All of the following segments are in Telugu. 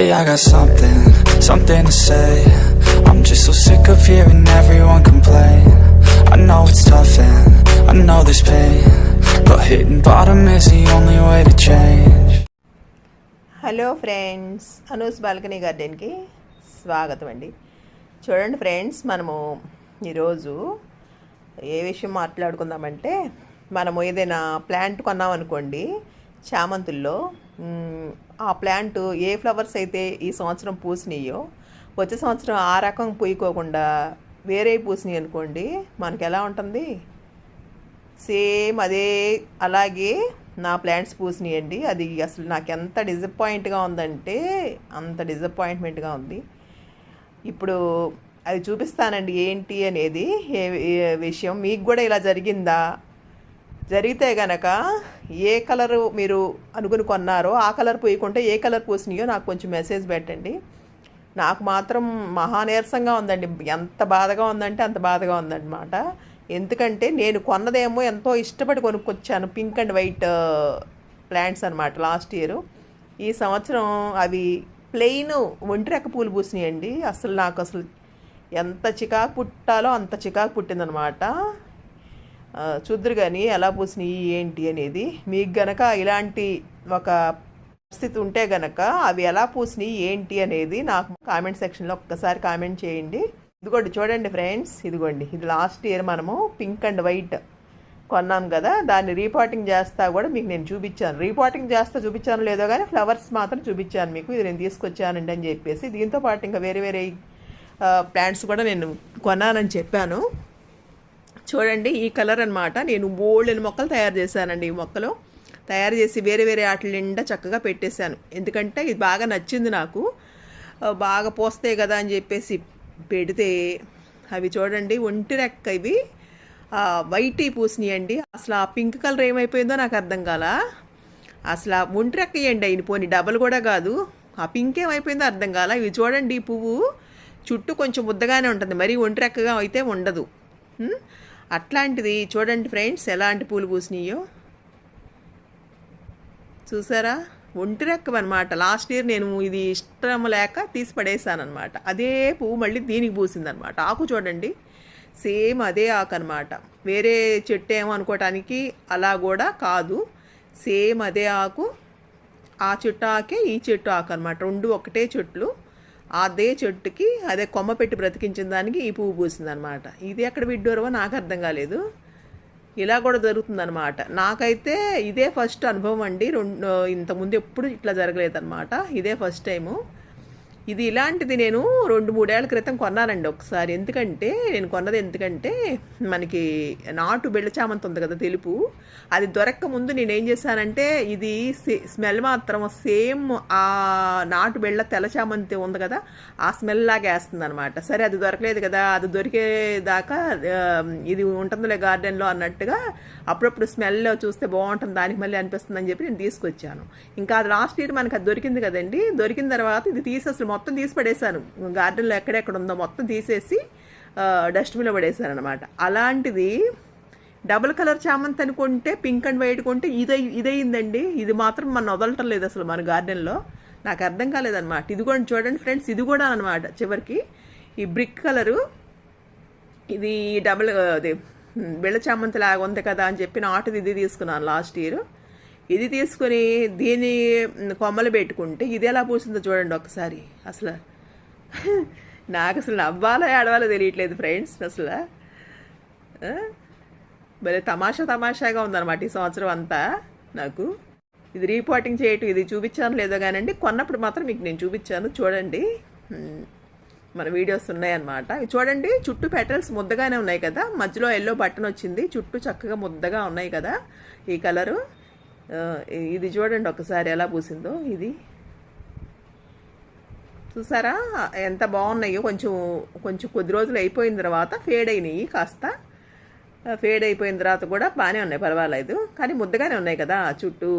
Hey, I got something, something to say. I'm just so sick of hearing everyone complain. I know it's tough and I know there's pain. But hitting bottom is the only way to change. Hello friends Anu's balcony గార్డెన్కి స్వాగతం అండి చూడండి ఫ్రెండ్స్ మనము ఈరోజు ఏ విషయం మాట్లాడుకుందామంటే మనము ఏదైనా ప్లాంట్ కొన్నామనుకోండి చామంతుల్లో ఆ ప్లాంట్ ఏ ఫ్లవర్స్ అయితే ఈ సంవత్సరం పూసినాయో వచ్చే సంవత్సరం ఆ రకం పూయకోకుండా వేరే పూసినాయి అనుకోండి మనకి ఎలా ఉంటుంది? సేమ్ అదే అలాగే నా ప్లాంట్స్ పూసినాయండి. అది అసలు నాకు ఎంత డిసప్పాయింట్గా ఉందంటే అంత డిసప్పాయింట్మెంట్గా ఉంది. ఇప్పుడు అది చూపిస్తానండి ఏంటి అనేది ఏ ఏ విషయం. మీకు కూడా ఇలా జరిగిందా? జరిగితే గనక ఏ కలరు మీరు అనుకుని కొన్నారో ఆ కలర్ పోయకుంటే ఏ కలర్ పూసినాయో నాకు కొంచెం మెసేజ్ పెట్టండి. నాకు మాత్రం మహానీరసంగా ఉందండి. ఎంత బాధగా ఉందంటే అంత బాధగా ఉందన్నమాట. ఎందుకంటే నేను కొన్నదేమో ఎంతో ఇష్టపడి కొనుక్కొచ్చాను. పింక్ అండ్ వైట్ ప్లాంట్స్ అనమాట లాస్ట్ ఇయర్. ఈ సంవత్సరం అవి ప్లెయిన్ ఒంటిరెక్క పూలు పూసినాయండి. అసలు నాకు అసలు ఎంత చికాకు పుట్టాలో అంత చికాకు పుట్టిందనమాట చూద్దురు కానీ ఎలా పూసినాయి ఏంటి అనేది. మీకు గనక ఇలాంటి ఒక పరిస్థితి ఉంటే గనక అవి ఎలా పూసినాయి ఏంటి అనేది నాకు కామెంట్ సెక్షన్లో ఒక్కసారి కామెంట్ చేయండి. ఇదిగోండి చూడండి ఫ్రెండ్స్ ఇదిగోండి. ఇది లాస్ట్ ఇయర్ మనము పింక్ అండ్ వైట్ కొన్నాం కదా దాన్ని రీపాటింగ్ చేస్తా కూడా మీకు నేను చూపించాను. రీపాటింగ్ చేస్తా చూపించాను లేదో కానీ ఫ్లవర్స్ మాత్రం చూపించాను మీకు. ఇది నేను తీసుకొచ్చానండి అని చెప్పేసి. దీంతో పాటు ఇంకా వేరే వేరే ప్లాంట్స్ కూడా నేను కొన్నానని చెప్పాను. చూడండి ఈ కలర్ అన్నమాట. నేను బోల్డెన్ మొక్కలు తయారు చేశానండి ఈ మొక్కలు. తయారు చేసి వేరే వేరే వాటి నిండా చక్కగా పెట్టేశాను. ఎందుకంటే ఇది బాగా నచ్చింది నాకు. బాగా పోస్తాయి కదా అని చెప్పేసి పెడితే అవి చూడండి ఒంటి రెక్క ఇవి. వైట్ పూసినాయి అండి. అసలు ఆ పింక్ కలర్ ఏమైపోయిందో నాకు అర్థం కాల. అసలు ఆ ఒంటి రెక్క ఇవ్వండి అయిన పోని డబల్ కూడా కాదు. ఆ పింక్ ఏమైపోయిందో అర్థం కాల. ఇవి చూడండి ఈ పువ్వు చుట్టూ కొంచెం ముద్దగానే ఉంటుంది. మరీ ఒంటి రెక్కగా అయితే ఉండదు. అట్లాంటిది చూడండి ఫ్రెండ్స్ ఎలాంటి పూలు పూసినాయో. చూసారా? ఒంటి రెక్కం అనమాట లాస్ట్ ఇయర్ నేను ఇది ఇష్టం లేక తీసి పడేశానమాట అనమాట అదే పువ్వు మళ్ళీ దీనికి పూసిందనమాట ఆకు చూడండి సేమ్ అదే ఆకు అనమాట వేరే చెట్టు ఏమో అనుకోవటానికి అలా కూడా కాదు. సేమ్ అదే ఆకు. ఆ చెట్టు ఆకే ఈ చెట్టు ఆకు అనమాట రెండు ఒకటే చెట్లు. అదే చెట్టుకి అదే కొమ్మ పెట్టి బ్రతికించిన దానికి ఈ పువ్వు పూసిందనమాట. ఇది ఎక్కడ విడ్డూరవో నాకు అర్థం కాలేదు. ఇలా కూడా జరుగుతుందనమాట. నాకైతే ఇదే ఫస్ట్ అనుభవం అండి. రెండు ఇంతకుముందు ఎప్పుడు ఇట్లా జరగలేదన్నమాట ఇదే ఫస్ట్ టైము ఇది ఇలాంటిది నేను రెండు మూడేళ్ళ క్రితం కొన్నానండి ఒకసారి. ఎందుకంటే నేను కొన్నది ఎందుకంటే మనకి నాటు బెళ్ళ చామంతి ఉంది కదా తెలుపు. అది దొరక్క ముందు నేను ఏం చేశానంటే ఇది సే- స్మెల్ మాత్రం సేమ్ ఆ నాటు బెళ్ళ తెల్ల చామంతి ఉంది కదా ఆ స్మెల్ లాగా వేస్తుంది అనమాట సరే అది దొరకలేదు కదా అది దొరికేదాకా ఇది ఉంటుందిలే గార్డెన్లో అన్నట్టుగా అప్పుడప్పుడు స్మెల్ చూస్తే బాగుంటుంది దానికి మళ్ళీ అనిపిస్తుంది అని చెప్పి నేను తీసుకొచ్చాను. ఇంకా అది లాస్ట్ ఇయర్ మనకి అది దొరికింది కదండి. దొరికిన తర్వాత ఇది తీసి అసలు మొత్తం తీసి పడేశాను. గార్డెన్లో ఎక్కడెక్కడ ఉందో మొత్తం తీసేసి డస్ట్బిన్లో పడేశాను అనమాట అలాంటిది డబుల్ కలర్ చామంతి అనుకుంటే పింక్ అండ్ వైట్ కొంటే ఇదే ఇదయిందండి ఇది మాత్రం మన వదలటం లేదు అసలు మన గార్డెన్లో. నాకు అర్థం కాలేదన్నమాట. ఇది కూడా చూడండి ఫ్రెండ్స్ ఇది కూడా అనమాట చివరికి. ఈ బ్రిక్ కలరు ఇది డబుల్ అది వెళ్ళ చామంతి లాగా ఉంది కదా అని చెప్పి నాటుది ఇది తీసుకున్నాను లాస్ట్ ఇయర్. ఇది తీసుకుని దీని కొమ్మలు పెట్టుకుంటే ఇది ఎలా పూసిందో చూడండి ఒకసారి. అసలు నాకు అసలు నవ్వాలో ఏడవాలో తెలియట్లేదు ఫ్రెండ్స్ అసలు. మరి భలే తమాషా తమాషాగా ఉందన్నమాట ఈ సంవత్సరం అంతా నాకు. ఇది రీపోర్టింగ్ చేయటం ఇది చూపించాను లేదో కానండి కొన్నప్పుడు మాత్రం మీకు నేను చూపించాను చూడండి. మన వీడియోస్ ఉన్నాయన్నమాట. చూడండి చుట్టూ పెటల్స్ ముద్దగానే ఉన్నాయి కదా. మధ్యలో ఎల్లో బటన్ వచ్చింది చుట్టూ చక్కగా ముద్దగా ఉన్నాయి కదా ఈ కలరు. ఇది చూడండి ఒకసారి ఎలా పూసిందో ఇది. చూసారా? ఎంత బాగున్నాయో కొంచెం కొంచెం కొద్ది రోజులు అయిపోయిన తర్వాత ఫేడ్ అయినాయి కాస్త. ఫేడ్ అయిపోయిన తర్వాత కూడా బాగానే ఉన్నాయి పర్వాలేదు. కానీ ముద్దగానే ఉన్నాయి కదా చుట్టూ.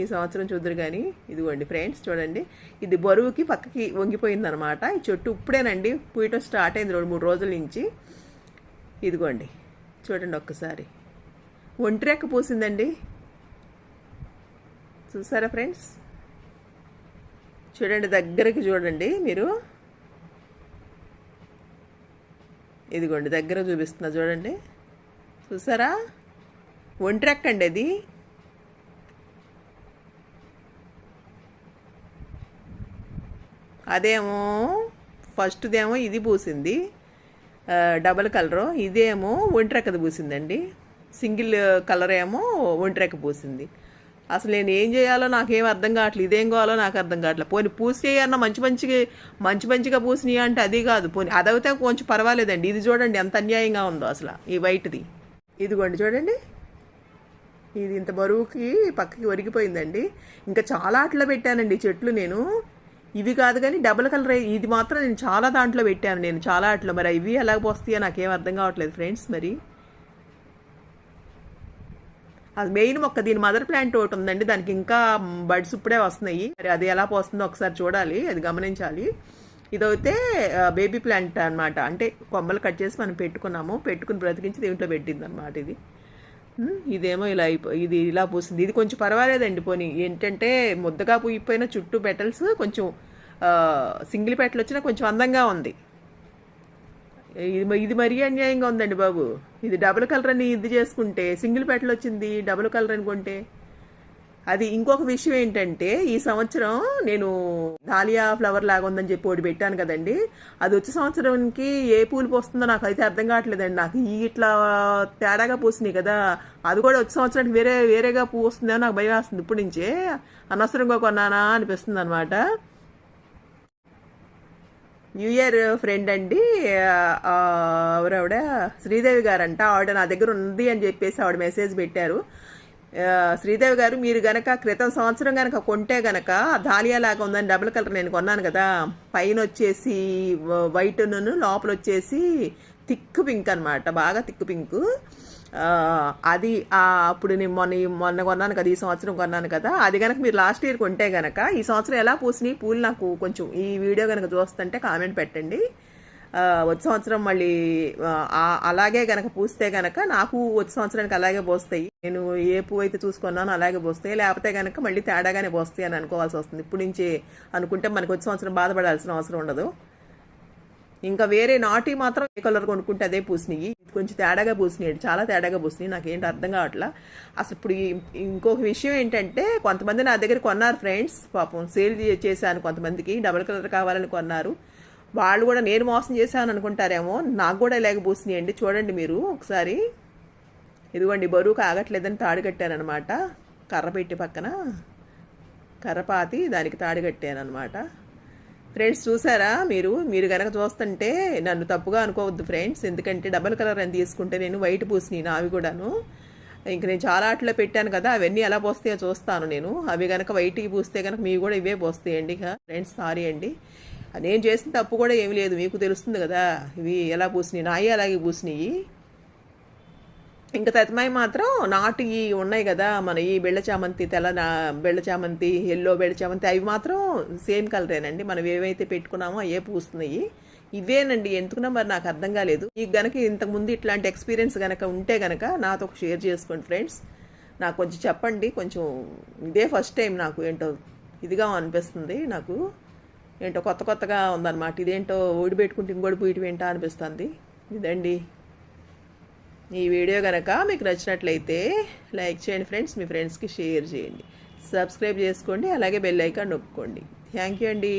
ఈ సంవత్సరం చూద్దరు కానీ ఇదిగోండి ఫ్రెండ్స్ చూడండి. ఇది బరువుకి పక్కకి వంగిపోయింది అనమాట ఈ చెట్టు ఇప్పుడేనండి పూయటం స్టార్ట్ అయింది రెండు మూడు రోజుల నుంచి. ఇదిగోండి చూడండి ఒక్కసారి. ఒంటిరెక్క పూసిందండి. చూసారా ఫ్రెండ్స్? చూడండి దగ్గరికి చూడండి మీరు. ఇదిగోండి దగ్గర చూపిస్తున్నా చూడండి. చూసారా? ఒంట్రెక్కండి అది. అదేమో ఫస్ట్దేమో ఇది పూసింది. Double colour. ఇదేమో ఒంట్రెక్కది పూసిందండి. సింగిల్ కలర్ ఏమో ఒంట్రెక్క పూసింది. అసలు నేను ఏం చేయాలో నాకేం అర్థం కావట్లేదు ఇదేం కావాలో నాకు అర్థం కావట్లేదు పోనీ పూసి అన్న మంచి మంచిగా మంచి మంచిగా పూసినాయి అంటే అది కాదు. పోనీ అదైతే కొంచెం పర్వాలేదండి. ఇది చూడండి ఎంత అన్యాయంగా ఉందో అసలు ఈ వైట్ది. ఇదిగోండి చూడండి. ఇది ఇంత బరువుకి పక్కకి ఒరిగిపోయిందండి. ఇంకా చాలా అట్లా పెట్టానండి చెట్లు నేను. ఇవి కాదు కానీ డబుల్ కలర్ ఇది మాత్రం నేను చాలా దాంట్లో పెట్టాను నేను చాలా అట్లా మరి ఇవి ఎలా పోస్తాయో నాకేం అర్థం కావట్లేదు ఫ్రెండ్స్ మరి. మెయిన్ మొక్క దీని మదర్ ప్లాంట్ ఒకటి ఉందండి. దానికి ఇంకా బడ్స్ ఇప్పుడే వస్తున్నాయి. మరి అది ఎలా పోస్తుందో ఒకసారి చూడాలి. అది గమనించాలి. ఇదైతే బేబీ ప్లాంట్ అన్నమాట. అంటే కొమ్మలు కట్ చేసి మనం పెట్టుకున్నాము. పెట్టుకుని బ్రతికించి దీంట్లో పెట్టింది అనమాట ఇది ఇదేమో ఇలా అయిపో ఇది ఇలా పూసింది ఇది కొంచెం పర్వాలేదండి పోనీ. ఏంటంటే ముద్దగా పూయిపోయిన చుట్టూ పెటల్స్ కొంచెం సింగిల్ పెటల్ వచ్చినా కొంచెం అందంగా ఉంది. ఇది ఇది మరీ అన్యాయంగా ఉందండి బాబు. ఇది డబుల్ కలర్ అని ఇది చేసుకుంటే సింగిల్ పెట్టలు వచ్చింది డబుల్ కలర్ అనుకుంటే అది ఇంకొక విషయం ఏంటంటే ఈ సంవత్సరం నేను దాలియా ఫ్లవర్ లాగా ఉందని చెప్పి ఒకటి పెట్టాను కదండి. అది వచ్చే సంవత్సరానికి ఏ పూలు పోస్తుందో నాకు అయితే అర్థం కావట్లేదండి. నాకు ఈ ఇట్లా తేడాగా పూసినాయి కదా. అది కూడా వచ్చే సంవత్సరానికి వేరే వేరేగా పూ వస్తుందని నాకు భయం వేస్తుంది. ఇప్పటి నుంచే అనవసరంగా కొన్నానా అనిపిస్తుంది అనమాట న్యూ ఇయర్ ఫ్రెండ్ అండి ఆ, ఎవరావిడ? శ్రీదేవి గారంట. ఆవిడ నా దగ్గర ఉంది అని చెప్పేసి ఆవిడ మెసేజ్ పెట్టారు. శ్రీదేవి గారు మీరు గనక క్రితం సంవత్సరం గనక కొంటే గనక దాలియా లాగా ఉందని డబుల్ కలర్ నేను కొన్నాను కదా. పైన వచ్చేసి వైట్ లోపల వచ్చేసి థిక్ పింక్ అన్నమాట. బాగా థిక్ పింక్. అది అప్పుడు నేను మొన్న మొన్న కొన్నాను కదా ఈ సంవత్సరం కొన్నాను కదా అది కనుక మీరు లాస్ట్ ఇయర్ కొంటే గనక ఈ సంవత్సరం ఎలా పూసినాయి పూలు నాకు కొంచెం ఈ వీడియో కనుక చూస్తుంటే కామెంట్ పెట్టండి. వచ్చే సంవత్సరం మళ్ళీ అలాగే గనక పూస్తే గనక నాకు వచ్చే సంవత్సరానికి అలాగే పోస్తాయి. నేను ఏ పువ్వు అయితే చూసుకున్నానో అలాగే పోస్తాయి. లేకపోతే గనక మళ్ళీ తేడాగానే పోస్తాయి అని అనుకోవాల్సి వస్తుంది. ఇప్పుడు నుంచి అనుకుంటే మనకు వచ్చే సంవత్సరం బాధపడాల్సిన అవసరం ఉండదు. ఇంకా వేరే నాటి మాత్రం ఏ కలర్ కొనుక్కుంటే అదే పూసినాయి. ఇది కొంచెం తేడాగా పూసినాయి. చాలా తేడాగా పూసినాయి. నాకేంటి అర్థం కావట్లా. అసలు ఇప్పుడు ఇంకొక విషయం ఏంటంటే కొంతమంది నా దగ్గర కొన్నారు ఫ్రెండ్స్. పాపం సేల్ చేశాను కొంతమందికి. డబల్ కలర్ కావాలని కొన్నారు. వాళ్ళు కూడా నేను మోసం చేశాను అనుకుంటారేమో. నాకు కూడా ఇలాగ పూసినాయండి. చూడండి మీరు ఒకసారి. ఇదిగోండి బరువు కాగట్లేదని తాడు కట్టానమాట కర్ర పెట్టి పక్కన. కర్రపాతి దానికి తాడు కట్టాను అనమాట ఫ్రెండ్స్ చూసారా మీరు? మీరు కనుక చూస్తుంటే నన్ను తప్పుగా అనుకోవద్దు ఫ్రెండ్స్. ఎందుకంటే డబల్ కలర్ అని తీసుకుంటే నేను వైట్ పూసినాయి నావి కూడాను. ఇంక నేను చాలా ఆటలో పెట్టాను కదా అవన్నీ ఎలా పోస్తాయో చూస్తాను నేను. అవి కనుక వైట్కి పూస్తే కనుక మీ కూడా ఇవే పోస్తాయండి ఇక. ఫ్రెండ్స్ సారీ అండి. నేను చేసిన తప్పు కూడా ఏమీ లేదు. మీకు తెలుస్తుంది కదా ఇవి ఎలా పూసినాయి నాయి అలాగే పూసినాయి ఇంకా తతమాయి మాత్రం నాటు ఈ ఉన్నాయి కదా మన ఈ బెళ్ళ చామంతి తెల్ల బెళ్ళ చామంతి ఎల్లో బెళ్ళ చామంతి అవి మాత్రం సేమ్ కలరేనండి. మనం ఏవైతే పెట్టుకున్నామో అవే పూస్తున్నాయి. ఇవేనండి ఎందుకున్నా మరి నాకు అర్థం కాలేదు. ఈ గనక ఇంతకుముందు ఇట్లాంటి ఎక్స్పీరియన్స్ గనక ఉంటే గనక నాతో షేర్ చేసుకోండి ఫ్రెండ్స్. నాకు కొంచెం చెప్పండి కొంచెం ఇదే ఫస్ట్ టైం నాకు ఏంటో ఇదిగా అనిపిస్తుంది నాకు. ఏంటో కొత్త కొత్తగా ఉందన్నమాట. ఇదేంటో ఓడి పెట్టుకుంటే ఇంకోటి పూయటం ఏంటో అనిపిస్తుంది. ఇదండి. ఈ వీడియో కనుక మీకు నచ్చినట్లయితే లైక్ చేయండి ఫ్రెండ్స్ మీ ఫ్రెండ్స్కి షేర్ చేయండి. సబ్స్క్రైబ్ చేసుకోండి అలాగే బెల్ ఐకాన్ నొప్పుకోండి థ్యాంక్ యూ అండి.